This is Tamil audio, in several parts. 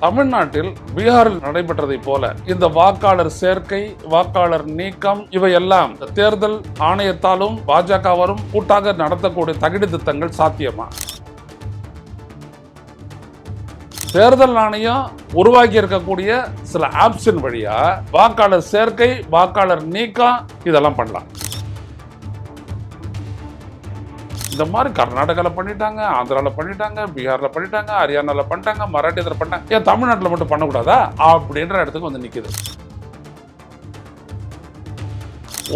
தமிழ்நாட்டில் பீகாரில் நடைபெற்றதை போல இந்த வாக்காளர் சேர்க்கை வாக்காளர் நீக்கம் இவையெல்லாம் தேர்தல் ஆணையத்தாலும் பாஜகவாலும் கூட்டாக நடத்தக்கூடிய தகுதி திட்டங்கள் சாத்தியமா? தேர்தல் ஆணையம் உருவாக்கி இருக்கக்கூடிய சில ஆப்ஷன் வழியா வாக்காளர் சேர்க்கை வாக்காளர் நீக்கம் இதெல்லாம் பண்ணலாம். இந்த மாதிரி கர்நாடகாவில் பண்ணிட்டாங்க ஆந்திராவில் பண்ணிட்டாங்க பீகாரில் பண்ணிட்டாங்க ஹரியானாவில் பண்ணிட்டாங்க மராட்டியத்தில் பண்ணிட்டாங்க. ஏன் தமிழ்நாட்டில் மட்டும் பண்ணக்கூடாதா? அப்படின்ற இடத்துக்கு வந்து நிற்கிது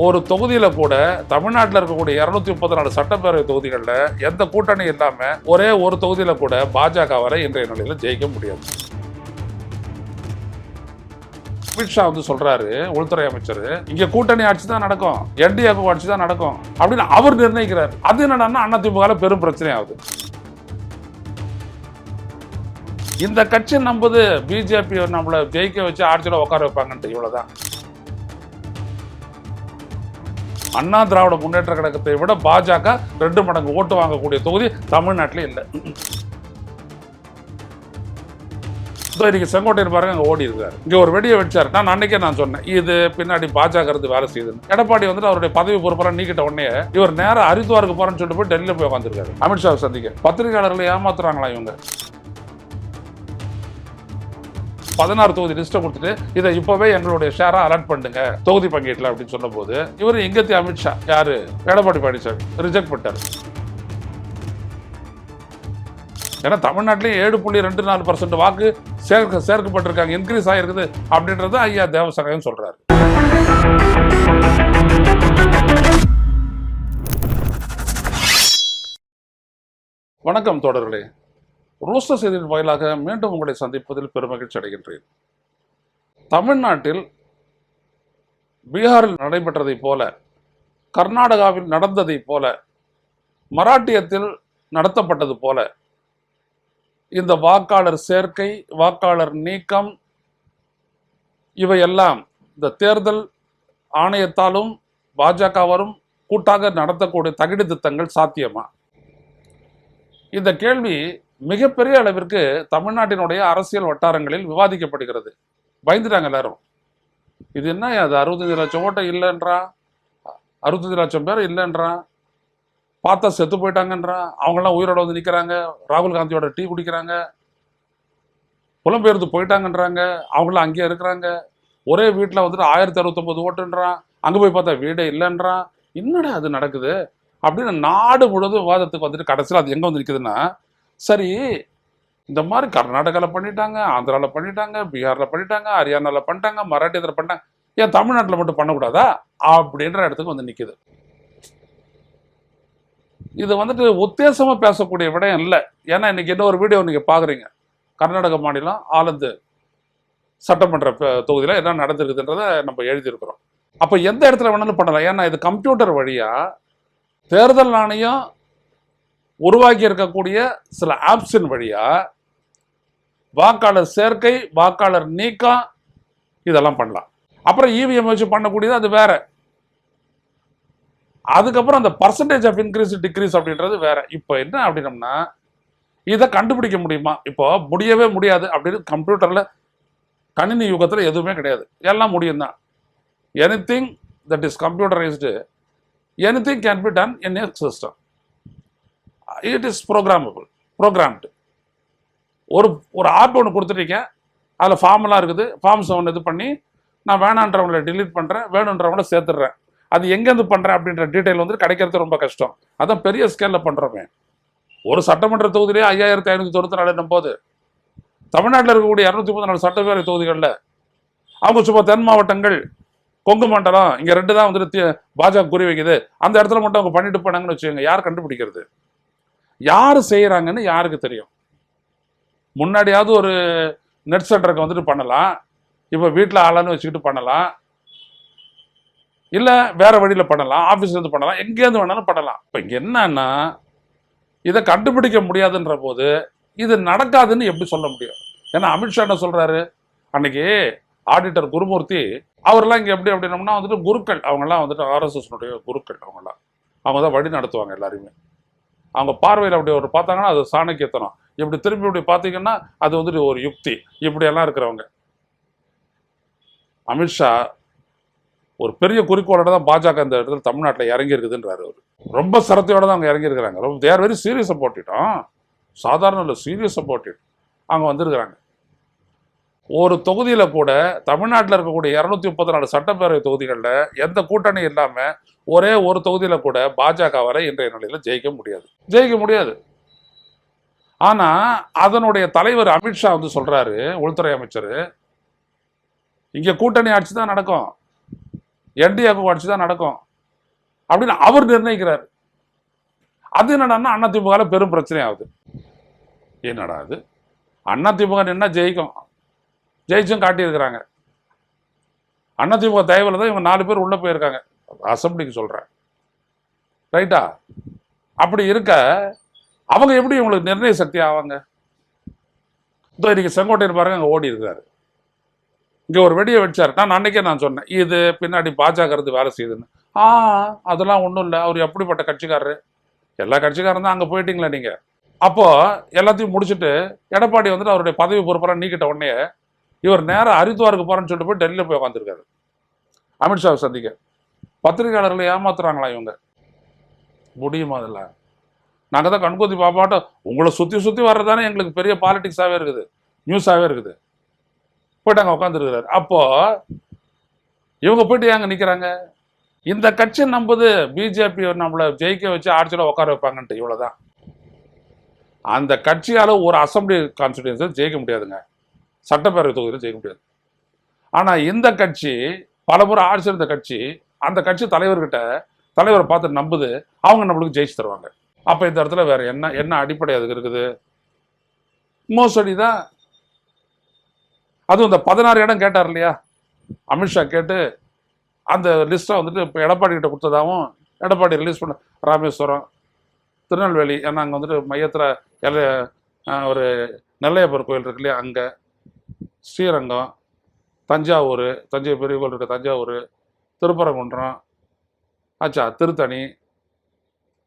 ஒரு தொகுதியில் கூட தமிழ்நாட்டில் இருக்கக்கூடிய இரநூத்தி முப்பத்தி நாலு சட்டப்பேரவை தொகுதிகளில் எந்த கூட்டணி இல்லாமல் ஒரே ஒரு தொகுதியில் கூட பாஜகவால் இன்றைய நிலையில் ஜெயிக்க முடியாது. அமித்ஷா வந்து சொல்றாரு உள்துறை அமைச்சர் இங்க கூட்டணி ஆட்சி தான் நடக்கும் என்டிஏ ஆட்சி தான் நடக்கும் அப்படின்னு அவர் நிர்ணயிக்கிறார். அது என்னன்னா அதிமுக பெரும் பிரச்சனை ஆகுது இந்த கட்சி நம்புது பிஜேபி நம்மள ஜெயிக்க வச்சு ஆட்சியில் உட்கார வைப்பாங்கன்ட்டு இவ்வளவுதான். அண்ணா திராவிட முன்னேற்ற கழகத்தை விட பாஜக ரெண்டு மடங்கு ஓட்டு வாங்கக்கூடிய தொகுதி தமிழ்நாட்டில் இல்லை. இன்னைக்கு செங்கோட்டையன் பாருங்க அங்கே ஓடி இருக்காரு. இங்கே ஒரு வெடியை வச்சார் நான் அன்னைக்கே நான் சொன்னேன் இது பின்னாடி பாஜக இருந்து வேலை செய்யுதுன்னு. எடப்பாடி வந்துட்டு அவருடைய பதவி பொறுப்பெல்லாம் நீக்கிட்ட உடனே இவர் நேராக ஹரித்வாருக்கு போறேன்னு சொல்லிட்டு போய் டெல்லியில் போய் உட்காந்துருக்காரு அமித்ஷாவை சந்திக்க. பத்திரிகையாளர்களை ஏமாத்துறாங்களா இவங்க? பதினாறு தொகுதி லிஸ்ட்டை கொடுத்துட்டு இதை இப்போவே எங்களுடைய ஷேரா அலர்ட் பண்ணுங்க தொகுதி பங்கீட்டில் அப்படின்னு சொன்னபோது இவர் எங்கத்தி அமித்ஷா யாரு? எடப்பாடி பழனிசாமி ரிஜெக்ட் பண்ணிட்டார். ஏன்னா தமிழ்நாட்டிலேயே ஏழு புள்ளி ரெண்டு நாலு பர்சன்ட் வாக்கு சேர்க்க சேர்க்கப்பட்டிருக்காங்க. இன்க்ரீஸ் ஆகிருக்குது அப்படின்றது ஐயா தேவசகாயம் சொல்கிறாரு வணக்கம் தோழர்களே. ரூஸ்டர் செய்தியின் வாயிலாக மீண்டும் உங்களை சந்திப்பதில் பெருமகிழ்ச்சி அடைகின்றேன். தமிழ்நாட்டில் பீகாரில் நடைபெற்றதைப் போல கர்நாடகாவில் நடந்ததைப் போல மராட்டியத்தில் நடத்தப்பட்டது போல இந்த வாக்காளர் சேர்க்கை வாக்காளர் நீக்கம் இவையெல்லாம் இந்த தேர்தல் ஆணையத்தாலும் பாஜகவாலும் கூட்டாக நடத்தக்கூடிய தகுதி திட்டங்கள் சாத்தியமா? இந்த கேள்வி மிகப்பெரிய அளவிற்கு தமிழ்நாட்டினுடைய அரசியல் வட்டாரங்களில் விவாதிக்கப்படுகிறது. பயந்துட்டாங்க எல்லாரும். இது என்ன அது அறுபத்தஞ்சு லட்சம் ஓட்டை இல்லைன்றா? அறுபத்தஞ்சு லட்சம் பேர் இல்லைன்றான் பார்த்தா செத்து போயிட்டாங்கன்றான் அவங்கெல்லாம் உயிரோட வந்து நிற்கிறாங்க ராகுல் காந்தியோட டீ குடிக்கிறாங்க. புலம்பெயர்ந்து போயிட்டாங்கன்றாங்க. அவங்களாம் அங்கேயே இருக்கிறாங்க. ஒரே வீட்டில் வந்துட்டு ஆயிரத்தி அறுபத்தொம்பது ஓட்டுன்றான். அங்கே போய் பார்த்தா வீடே இல்லைன்றான். என்னடா அது நடக்குது? அப்படின்னு நாடு முழுவதும் விவாதத்துக்கு வந்துட்டு கடைசியில் அது எங்கே வந்து நிற்குதுன்னா சரி இந்த மாதிரி கர்நாடகாவில் பண்ணிட்டாங்க ஆந்திராவில் பண்ணிட்டாங்க பீகாரில் பண்ணிட்டாங்க ஹரியானாவில் பண்ணிட்டாங்க மராட்டியத்தில் பண்ணிட்டாங்க. ஏன் தமிழ்நாட்டில் மட்டும் பண்ணக்கூடாதா? அப்படின்ற இடத்துக்கு வந்து நிற்குது இது வந்துட்டு உத்தேசமாக பேசக்கூடிய விடயம் இல்லை. ஏன்னா இன்னைக்கு என்ன ஒரு வீடியோ நீங்கள் பார்க்குறீங்க கர்நாடக மாநிலம் ஆலந்து சட்டமன்ற தொகுதியில் என்ன நடந்திருக்குதுன்றதை நம்ம எழுதியிருக்கிறோம். அப்போ எந்த இடத்துல வேணாலும் பண்ணலாம். ஏன்னா இது கம்ப்யூட்டர் வழியாக தேர்தல் ஆணையம் உருவாக்கி இருக்கக்கூடிய சில ஆப்ஷன் வழியா வாக்காளர் சேர்க்கை வாக்காளர் நீக்கம் இதெல்லாம் பண்ணலாம். அப்புறம் இவிஎம் வச்சு பண்ணக்கூடியது அது வேற. அதுக்கப்புறம் அந்த பர்சன்டேஜ் ஆஃப் இன்க்ரீஸ் டிக்ரீஸ் அப்படின்றது வேற. இப்போ என்ன அப்படின்னம்னா இதை கண்டுபிடிக்க முடியுமா? இப்போ முடியவே முடியாது அப்படின்னு கம்ப்யூட்டரில் கணினி யுகத்தில் எதுவுமே கிடையாது. எல்லாம் முடியும் தான் anything that is computerised anything can be done in a system it is programmable programmed ஒரு ஒரு ஆப் ஒன்று கொடுத்துட்டீங்க அதில் ஃபார்ம்லாம் இருக்குது. ஃபார்ம்ஸ் ஒன்று இது பண்ணி நான் வேணான்றவங்களை டிலீட் பண்ணுறேன் வேணுன்றவங்கள சேர்த்துடுறேன். அது எங்கேருந்து பண்ணுறேன் அப்படின்ற டீட்டெயில் வந்து கிடைக்கிறது ரொம்ப கஷ்டம். அதான் பெரிய ஸ்கேலில் பண்ணுறோமே ஒரு சட்டமன்ற தொகுதியிலே ஐயாயிரத்தி ஐநூற்றி தொண்ணூற்றி நாலு போது தமிழ்நாட்டில் இருக்கக்கூடிய இரநூத்தி முப்பத்தி நாலு சட்டப்பேரவை தொகுதிகளில் அவங்க சும்மா தென் மாவட்டங்கள் கொங்கு மண்டலம் இங்கே ரெண்டு தான் வந்துட்டு பாஜக குறி வைக்குது. அந்த இடத்துல மட்டும் அவங்க பண்ணிட்டு போனாங்கன்னு வச்சுக்கோங்க யார் கண்டுபிடிக்கிறது? யார் செய்கிறாங்கன்னு யாருக்கு தெரியும்? முன்னாடியாவது ஒரு நெட் சென்டருக்கு வந்துட்டு பண்ணலாம். இப்போ வீட்டில் ஆளான்னு வச்சுக்கிட்டு பண்ணலாம். இல்லை வேற வழியில் பண்ணலாம் ஆஃபீஸ்லேருந்து பண்ணலாம் எங்கேருந்து வேணாலும் பண்ணலாம். இப்போ இங்கே என்னன்னா இதை கண்டுபிடிக்க முடியாதுன்ற போது இது நடக்காதுன்னு எப்படி சொல்ல முடியும்? ஏன்னா அமித்ஷா என்ன சொல்கிறாரு அன்னைக்கு ஆடிட்டர் குருமூர்த்தி அவர்லாம் இங்கே எப்படி அப்படின்னம்னா வந்துட்டு குருக்கள் அவங்கெல்லாம் வந்துட்டு ஆர்எஸ்எஸ்னுடைய குருக்கள் அவங்கெல்லாம். அவங்க தான் வழி நடத்துவாங்க எல்லாருமே அவங்க பார்வையில் அப்படி ஒரு பார்த்தாங்கன்னா அது சாணக்கியத்தனம். இப்படி திரும்பி இப்படி பார்த்தீங்கன்னா அது வந்துட்டு ஒரு யுக்தி. இப்படியெல்லாம் இருக்கிறவங்க. அமித்ஷா ஒரு பெரிய குறிக்கோளோட தான் பாஜக இந்த இடத்துல தமிழ்நாட்டில் இறங்கி இருக்குதுன்றாரு அவர். ரொம்ப சிரத்தையோட தான் அவங்க இறங்கி இருக்கிறாங்க ரொம்ப தேர் வெரி சீரியஸ் போட்டிட்டோம் சாதாரண இல்லை சீரியஸ் போட்டிட் அவங்க வந்திருக்கிறாங்க. ஒரு தொகுதியில் கூட தமிழ்நாட்டில் இருக்கக்கூடிய இரநூத்தி முப்பத்தி நாலு சட்டப்பேரவை தொகுதிகளில் எந்த கூட்டணி இல்லாமல் ஒரே ஒரு தொகுதியில் கூட பாஜக வரை இன்றைய நிலையில் ஜெயிக்க முடியாது. ஜெயிக்க முடியாது. ஆனால் அதனுடைய தலைவர் அமித்ஷா வந்து சொல்கிறாரு உள்துறை அமைச்சர் இங்கே கூட்டணி ஆட்சி தான் நடக்கும். என்டிஎஃப் ஆட்சி தான் நடக்கும். அப்படின்னு அவர் நிர்ணயிக்கிறார். அது என்னடான்னா அதிமுகவில் பெரும் பிரச்சனை ஆகுது என்னடா அது அதிமுக நின்னா ஜெயிக்கும். ஜெயிச்சும் காட்டியிருக்கிறாங்க. அதிமுக தயவில் தான் இவங்க நாலு பேர் உள்ளே போயிருக்காங்க. அசம்பிளிக்கு சொல்கிறேன் ரைட்டா? அப்படி இருக்க அவங்க எப்படி இவங்களுக்கு நிர்ணய சக்தி ஆவாங்க? இதோ இன்றைக்கி செங்கோட்டையன் பாருங்க அங்கே ஓடி இருக்கிறாரு இங்கே ஒரு வெடியை வச்சார் நான் அன்னைக்கே நான் சொன்னேன் இது பின்னாடி பாஜக இருந்து வேலை செய்யுதுன்னு. ஆ அதெல்லாம் ஒன்றும் இல்லை. அவர் எப்படிப்பட்ட கட்சிக்காரரு? எல்லா கட்சிக்காரரும் தான் அங்கே போயிட்டீங்களா நீங்கள் அப்போது எல்லாத்தையும் முடிச்சுட்டு எடப்பாடி வந்துட்டு அவருடைய பதவி பொறுப்பெல்லாம் நீக்கிட்ட உடனே இவர் நேராக ஹரித்வாருக்கு போகிறேன்னு சொல்லிட்டு போய் டெல்லியில் போய் உட்காந்துருக்காரு அமித்ஷாவை சந்திக்க. பத்திரிகையாளர்களை ஏமாத்துறாங்களா இவங்க? முடியுமா அதெல்லாம்? நாங்கள் தான் கண்கூத்தி பாப்பாட்டோம். உங்களை சுற்றி சுற்றி வர்றதானே எங்களுக்கு பெரிய பாலிட்டிக்ஸாகவே இருக்குது. நியூஸாகவே இருக்குது. போயிட்டு அங்கே உட்காந்துருக்கிறாரு அப்போ இவங்க போயிட்டு ஏங்க நிற்கிறாங்க இந்த கட்சி நம்புது பிஜேபி நம்மளை ஜெயிக்க வச்சு ஆட்சியில் உட்கார வைப்பாங்கன்ட்டு இவ்வளோதான் அந்த கட்சியால் ஒரு அசம்பிளி கான்ஸ்டிடியூன்ஸை ஜெயிக்க முடியாதுங்க. சட்டப்பேரவை தொகுதியில் ஜெயிக்க முடியாது. ஆனால் இந்த கட்சி பலமுறை ஆட்சி இருந்த கட்சி அந்த கட்சி தலைவர்கிட்ட தலைவரை பார்த்து நம்புது அவங்க நம்மளுக்கு ஜெயிச்சு தருவாங்க. அப்போ இந்த இடத்துல வேற என்ன என்ன அடிப்படை அதுக்கு இருக்குது? மோசடி தான் அதுவும் இந்த பதினாறு இடம் கேட்டார் இல்லையா? அமித்ஷா கேட்டு அந்த லிஸ்ட்டை வந்துட்டு இப்போ எடப்பாடி கிட்ட கொடுத்ததாகவும் எடப்பாடி ரிலீஸ் பண்ண ராமேஸ்வரம் திருநெல்வேலி ஏன்னா அங்கே வந்துட்டு மையத்தில் எல்ல ஒரு நெல்லையப்பர் கோயில் இருக்கு இல்லையா? அங்கே. ஸ்ரீரங்கம் தஞ்சாவூர் தஞ்சை பெரிய கோயில் இருக்க தஞ்சாவூர் திருப்பரங்குன்றம் ஆச்சா திருத்தணி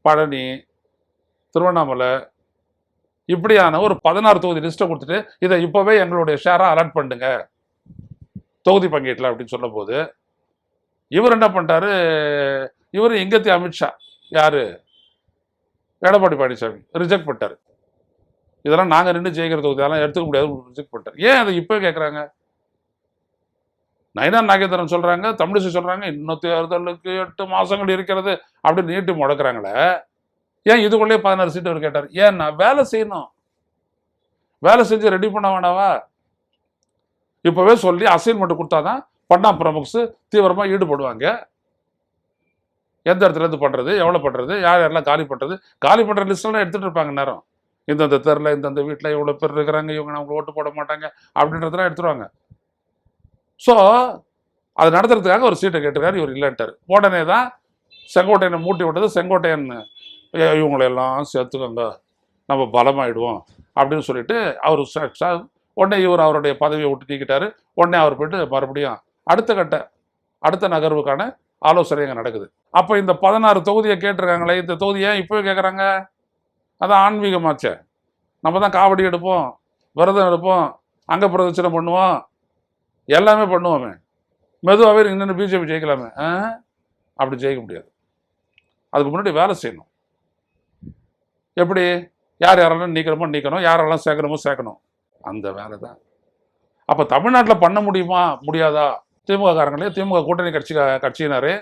பழனி திருவண்ணாமலை இப்படியான ஒரு பதினாறு தொகுதி லிஸ்ட்டை கொடுத்துட்டு இதை இப்போவே எங்களுடைய ஷேராக அலாட் பண்ணுங்க. தொகுதி பங்கீட்டில் அப்படின்னு சொல்லும்போது இவர் என்ன பண்ணிட்டாரு? இவர் எங்கத்தி அமித்ஷா யார்? எடப்பாடி பழனிசாமி ரிஜெக்ட் பண்ணிட்டாரு. இதெல்லாம் நாங்கள் நின்று ஜெயிக்கிற தொகுதி அதெல்லாம் எடுத்துக்க முடியாது ரிஜெக்ட் பண்ணிட்டார். ஏன் அதை இப்போ கேட்குறாங்க நயனா நாகேந்திரன் சொல்கிறாங்க தமிழிசை சொல்கிறாங்க இன்னும் தேர்தலுக்கு எட்டு மாதங்கள் இருக்கிறது அப்படின்னு நீட்டி முடக்கிறாங்களே. ஏன் இதுக்குள்ளேயே பதினாறு சீட்டு அவர் கேட்டார். ஏன்னா வேலை செய்யணும். வேலை செஞ்சு ரெடி பண்ண வேண்டாவா இப்போவே சொல்லி அசைன்மெண்ட் கொடுத்தாதான் பண்ணா பிரமுக்ஸ் தீவிரமாக ஈடுபடுவாங்க. எந்த இடத்துல இருந்து பண்ணுறது எவ்வளோ பண்ணுறது யார் யாரெல்லாம் காலி பண்ணுறது காலி பண்ணுற லிஸ்ட்லாம் எடுத்துகிட்டு இருப்பாங்க நேரம் இந்தந்த தெருல இந்தந்த வீட்டில் இவ்வளோ பேர் இருக்கிறாங்க இவங்க நம்ம ஓட்டு போட மாட்டாங்க அப்படின்றதெல்லாம் எடுத்துருவாங்க. ஸோ அது நடத்துறதுக்காக ஒரு சீட்டை கேட்டிருக்காரு இவர் இல்லைன்ட்டார். உடனே தான் செங்கோட்டையனை மூட்டி விட்டது செங்கோட்டையன் இவங்களையெல்லாம் சேர்த்துக்கோங்க. நம்ம பலமாயிடுவோம் அப்படின்னு சொல்லிட்டு அவர் உடனே இவர் அவருடைய பதவியை விட்டு நீக்கிட்டாரு. உடனே அவர் போயிட்டு மறுபடியும் அடுத்த கட்ட அடுத்த நகர்வுக்கான ஆலோசனை அங்கே நடக்குது. அப்போ இந்த பதினாறு தொகுதியை கேட்டிருக்காங்களே இந்த தொகுதியை இப்போ இப்போவே கேட்குறாங்க அதான் ஆன்மீகமாச்சே. நம்ம தான் காவடி எடுப்போம் விரதம் எடுப்போம் அங்க பிரதட்சணை பண்ணுவோம் எல்லாமே பண்ணுவோமே. மெதுவாகவே இன்னொன்று பிஜேபி ஜெயிக்கலாமே ஆ? அப்படி ஜெயிக்க முடியாது. அதுக்கு முன்னாடி வேலை செய்யணும். எப்படி? யார் யாரெல்லாம் நீக்கணுமோ நீக்கணும் யாரெல்லாம் சேர்க்கணுமோ சேர்க்கணும். அந்த வேலை தான் அப்போ தமிழ்நாட்டில் பண்ண முடியுமா? முடியாதா? திமுக காரங்களே திமுக கூட்டணி கட்சி கட்சியினரே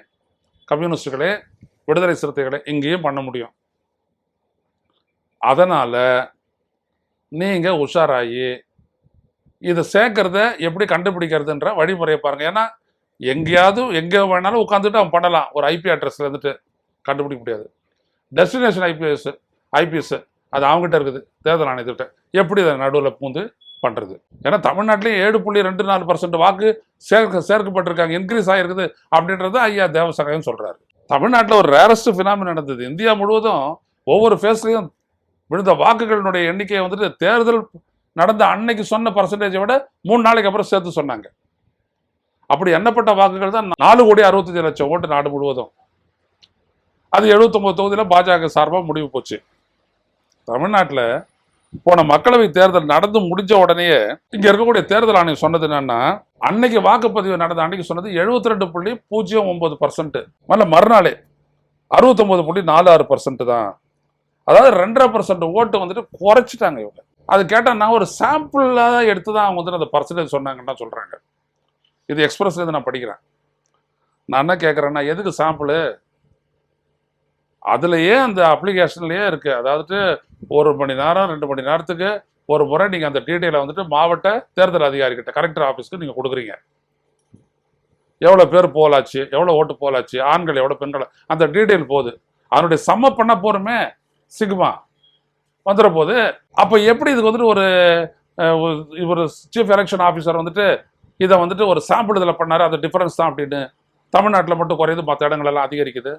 கம்யூனிஸ்டுகளே விடுதலை சிறுத்தைகளே இங்கேயும் பண்ண முடியும். அதனால் நீங்கள் உஷாராகி இதை சேர்க்கறத எப்படி கண்டுபிடிக்கிறதுன்ற வழிமுறையை பாருங்கள் ஏன்னா எங்கேயாவது எங்கே வேணாலும் உட்காந்துட்டு அவன் பண்ணலாம். ஒரு ஐபி அட்ரஸில் இருந்துட்டு கண்டுபிடிக்க முடியாது. டெஸ்டினேஷன் ஐபிஎஸ் ஐபிஎஸ் அது அவங்ககிட்ட இருக்குது. தேர்தல் ஆணையத்திட்ட எப்படி அதை நடுவில் பூந்து பண்ணுறது ஏன்னா தமிழ்நாட்டிலேயே ஏழு புள்ளி ரெண்டு நாலு பர்சன்ட் வாக்கு சேர்க்க சேர்க்கப்பட்டிருக்காங்க. இன்க்ரீஸ் ஆகிருக்குது அப்படின்றத ஐயா தேவசகாயம் சொல்கிறாரு தமிழ்நாட்டில் ஒரு ரேரஸ்ட் ஃபினாமின் நடந்தது. இந்தியா முழுவதும் ஒவ்வொரு ஃபேஸ்லையும் விழுந்த வாக்குகளினுடைய எண்ணிக்கையை வந்துட்டு தேர்தல் நடந்த அன்னைக்கு சொன்ன பர்சன்டேஜை விட மூணு நாளைக்கு அப்புறம் சேர்த்து சொன்னாங்க. அப்படி எண்ணப்பட்ட வாக்குகள் தான் நாலு கோடி அறுபத்தஞ்சு லட்சம் ஓட்டு நாடு முழுவதும். அது 79 தொகுதியில் பாஜக சார்பாக முடிவு போச்சு. தமிழ்நாட்டில் போன மக்களவை தேர்தல் நடந்து முடிஞ்ச உடனேயே இங்க இருக்கக்கூடிய தேர்தல் ஆணையம் சொன்னது என்னன்னா அன்னைக்கு வாக்குப்பதிவு நடந்த அன்னைக்கு சொன்னது 72.09% ரெண்டு புள்ளி பூஜ்ஜியம் ஒன்பது பர்சன்ட் மறுநாளே அறுபத்தொன்பது புள்ளி நாலு ஆறு பர்சன்ட் தான். அதாவது ரெண்டரை பர்சன்ட் ஓட்டு வந்துட்டு குறைச்சிட்டாங்க இவங்க. அது கேட்டால் நான் ஒரு சாம்பிளாக எடுத்து தான் அவங்க வந்துட்டு அந்த பர்சன்டேஜ் சொன்னாங்கன்னு சொல்கிறாங்க இது எக்ஸ்பிரஸ்லேருந்து நான் படிக்கிறேன். நான் என்ன கேட்குறேன்னா எதுக்கு சாம்பிள் அதுலேயே அந்த அப்ளிகேஷன்லேயே இருக்குது அதாவது ஒரு மணி நேரம் ரெண்டு மணி நேரத்துக்கு ஒரு முறை நீங்கள் அந்த டீட்டெயிலை வந்துட்டு மாவட்ட தேர்தல் அதிகாரிகிட்ட கலெக்டர் ஆஃபீஸ்க்கு நீங்கள் கொடுக்குறீங்க. எவ்வளோ பேர் போலாச்சு எவ்வளோ ஓட்டு போலாச்சு ஆண்கள் எவ்வளோ பெண்கள் அந்த டீட்டெயில் போகுது. அதனுடைய சம்ம பண்ண போகிறோமே சிக்மா வந்துட போது அப்போ எப்படி இதுக்கு வந்துட்டு ஒரு இவர் சீஃப் எலெக்ஷன் ஆஃபீஸர் வந்துட்டு இதை வந்துட்டு ஒரு சாம்பிள் இதில் பண்ணார் அது டிஃபரன்ஸ் தான் அப்படின்னு தமிழ்நாட்டில் மட்டும் குறையுது மற்ற இடங்களெல்லாம் அதிகரிக்குது.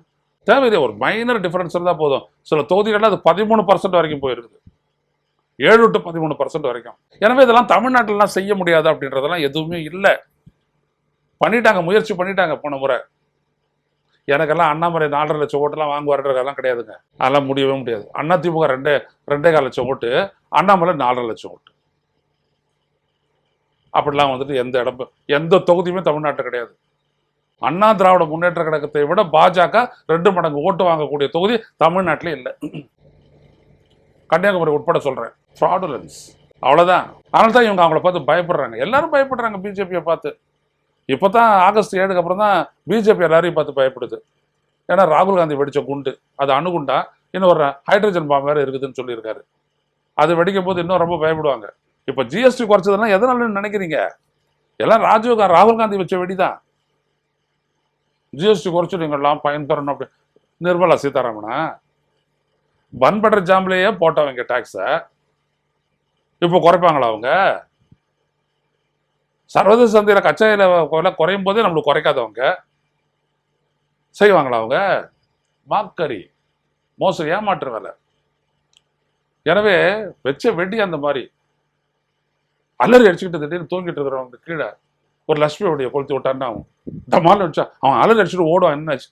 தேவையில்லை ஒரு மைனர் டிஃபரன்ஸ் இருந்தால் போதும். சில தொகுதிகளில் அது பதிமூணு பர்சன்ட் வரைக்கும் போயிருக்குது ஏழு டு பதிமூணு பர்சன்ட் வரைக்கும். எனவே இதெல்லாம் தமிழ்நாட்டிலலாம் செய்ய முடியாது அப்படின்றதெல்லாம் எதுவுமே இல்லை. பண்ணிட்டாங்க முயற்சி பண்ணிட்டாங்க போன முறை. எனக்கெல்லாம் அண்ணாமலை நாலரை லட்சம் ஓட்டுலாம் வாங்குவாருன்றதெல்லாம் கிடையாதுங்க. அதெல்லாம் முடியவே முடியாது. அண்ணா திமுக ரெண்டே ரெண்டே கால் லட்சம் ஓட்டு அண்ணாமலை நாலரை லட்சம் ஓட்டு. அப்படிலாம் வந்துட்டு எந்த இடம் எந்த தொகுதியுமே தமிழ்நாட்டில் கிடையாது. அண்ணா திராவிட முன்னேற்ற கழகத்தை விட பாஜக ரெண்டு மடங்கு ஓட்டு வாங்கக்கூடிய தொகுதி தமிழ்நாட்டிலே இல்லை. கன்னியாகுமரி உட்பட சொல்கிறேன் ஃப்ராடுலன்ஸ் அவ்வளோதான் அதனால தான் இவங்க அவங்கள பார்த்து பயப்படுறாங்க. எல்லாரும் பயப்படுறாங்க பிஜேபியை பார்த்து. இப்போ தான் ஆகஸ்ட் ஏழுக்கு அப்புறம் தான் பிஜேபி எல்லாரையும் பார்த்து பயப்படுது. ஏன்னா ராகுல் காந்தி வெடிச்ச குண்டு அது அணுகுண்டா? இன்னும் ஒரு ஹைட்ரஜன் பாம் வேறு இருக்குதுன்னு சொல்லியிருக்காரு. அது வெடிக்கும் போது இன்னும் ரொம்ப பயப்படுவாங்க. இப்போ ஜிஎஸ்டி குறைச்சதுன்னா எதனாலன்னு நினைக்கிறீங்க? எல்லாம் ராஜீவ் ராகுல் காந்தி வச்ச வெடிதான். ஜிஎஸ்டி குறைச்சி நீங்கள்லாம் பயன் தரணும் அப்படி. நிர்மலா சீதாராமனா? பன் பட்டர் ஜாம்லேயே போட்டவங்க டேக்ஸை இப்போ குறைப்பாங்களா அவங்க? சர்வதேச சந்தையில் கச்சா எண்ணெய் விலை குறையும் போதே நம்மளுக்கு குறைக்காதவங்க செய்வாங்களா அவங்க? மாக்கரி மோசம் ஏமாற்று வேலை. எனவே வச்ச வெட்டி அந்த மாதிரி. அலறி அடிச்சுக்கிட்டு திடீர்னு தூங்கிட்டு இருக்கிறவங்க கீழே ஒரு லட்சுமியோடைய கொளுத்தி விட்டான்னா அவன் தமால் வச்சா அவன் அலறி அடிச்சுட்டு ஓடுவான் என்னாச்சு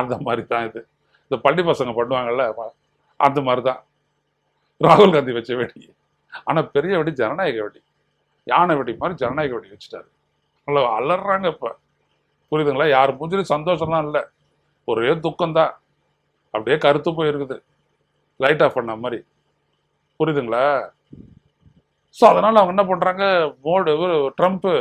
அந்த மாதிரி தான் இது. இந்த பள்ளி பசங்க பண்ணுவாங்கல்ல அந்த மாதிரி தான் ராகுல் காந்தி வச்ச வெடி. ஆனால் பெரிய வெடி ஜனநாயக வெடி. யானை வெடி மாதிரி ஜனநாயக வெடி வச்சுட்டாரு. நல்லா அலறாங்க இப்போ. புரியுதுங்களா? யார் மூஞ்சிலும் சந்தோஷம்லாம் இல்லை. ஒரே துக்கம்தான். அப்படியே கருத்து போயிருக்குது. லைட் ஆஃப் பண்ண மாதிரி. புரியுதுங்களா? ஸோ அதனால் அவங்க என்ன பண்ணுறாங்க மோடு ட்ரம்ப்பு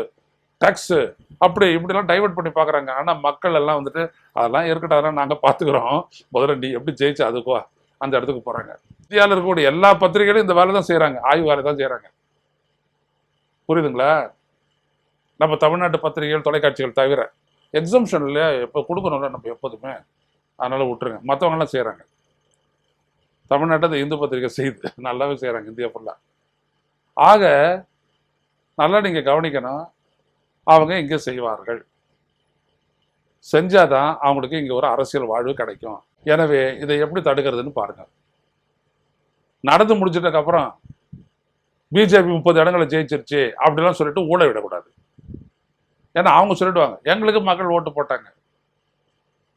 டேக்ஸு அப்படி இப்படிலாம் டைவர்ட் பண்ணி பார்க்குறாங்க. ஆனால் மக்கள் எல்லாம் வந்துட்டு அதெல்லாம் இருக்கட்டும் அதெல்லாம் நாங்கள் பார்த்துக்குறோம். முதல்ல நீ எப்படி ஜெயிச்சு அதுக்கோ அந்த இடத்துக்கு போகிறாங்க இந்தியாவில் இருக்கக்கூடிய எல்லா பத்திரிகைகளும் இந்த வேலை தான் செய்கிறாங்க ஆய்வு வேலை தான் செய்கிறாங்க புரியுதுங்களா? நம்ம தமிழ்நாட்டு பத்திரிகைகள் தொலைக்காட்சிகள் தவிர எக்ஸம்ஷனில் எப்போ கொடுக்கணும்ல நம்ம எப்போதுமே. அதனால் விட்டுருங்க. மற்றவங்களாம் செய்கிறாங்க தமிழ்நாட்டை இந்த இந்து பத்திரிகை செய்யுது. நல்லாவே செய்கிறாங்க இந்தியா ஃபுல்லாக ஆக நல்லா நீங்கள் கவனிக்கணும். அவங்க இங்கே செய்வார்கள். செஞ்சாதான் அவங்களுக்கு இங்கே ஒரு அரசியல் வாழ்வு கிடைக்கும். எனவே இதை எப்படி தடுக்கிறதுன்னு பாருங்க. நடந்து முடிச்சிட்டதுக்கு பிஜேபி முப்பது இடங்களை ஜெயிச்சிருச்சு அப்படிலாம் சொல்லிட்டு ஊழ விடக்கூடாது. ஏன்னா அவங்க சொல்லிடுவாங்க எங்களுக்கு மக்கள் ஓட்டு போட்டாங்க.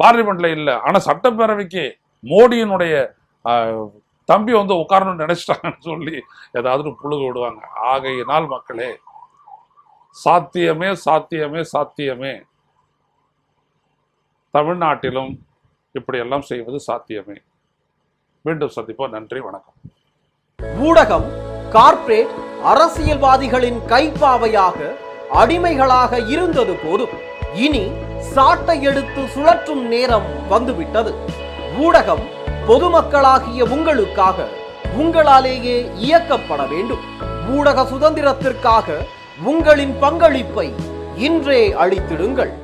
பார்லிமெண்ட்ல இல்லை. ஆனால் சட்டப்பேரவைக்கு மோடியினுடைய தம்பி வந்து உட்காரணும்னு நினைச்சிட்டாங்கன்னு சொல்லி ஏதாவது புழுகு விடுவாங்க. ஆகையினால் மக்களே சாத்தியமே சாத்தியமே சாத்தியமே. தமிழ்நாட்டிலும் இப்படியெல்லாம் செய்வது சாத்தியமே. மீண்டும் சந்திப்போம். நன்றி வணக்கம். ஊடகம் கார்ப்பரேட் அரசியல்வாதிகளின் கைப்பாவையாக அடிமைகளாக இருந்தது போதும். இனி சாட்டை எடுத்து சுழற்றும் நேரம் வந்துவிட்டது. ஊடகம் பொதுமக்களாகிய உங்களுக்காக உங்களாலேயே இயக்கப்பட வேண்டும். ஊடக சுதந்திரத்திற்காக உங்களின் பங்களிப்பை இன்றே அளித்திடுங்கள்.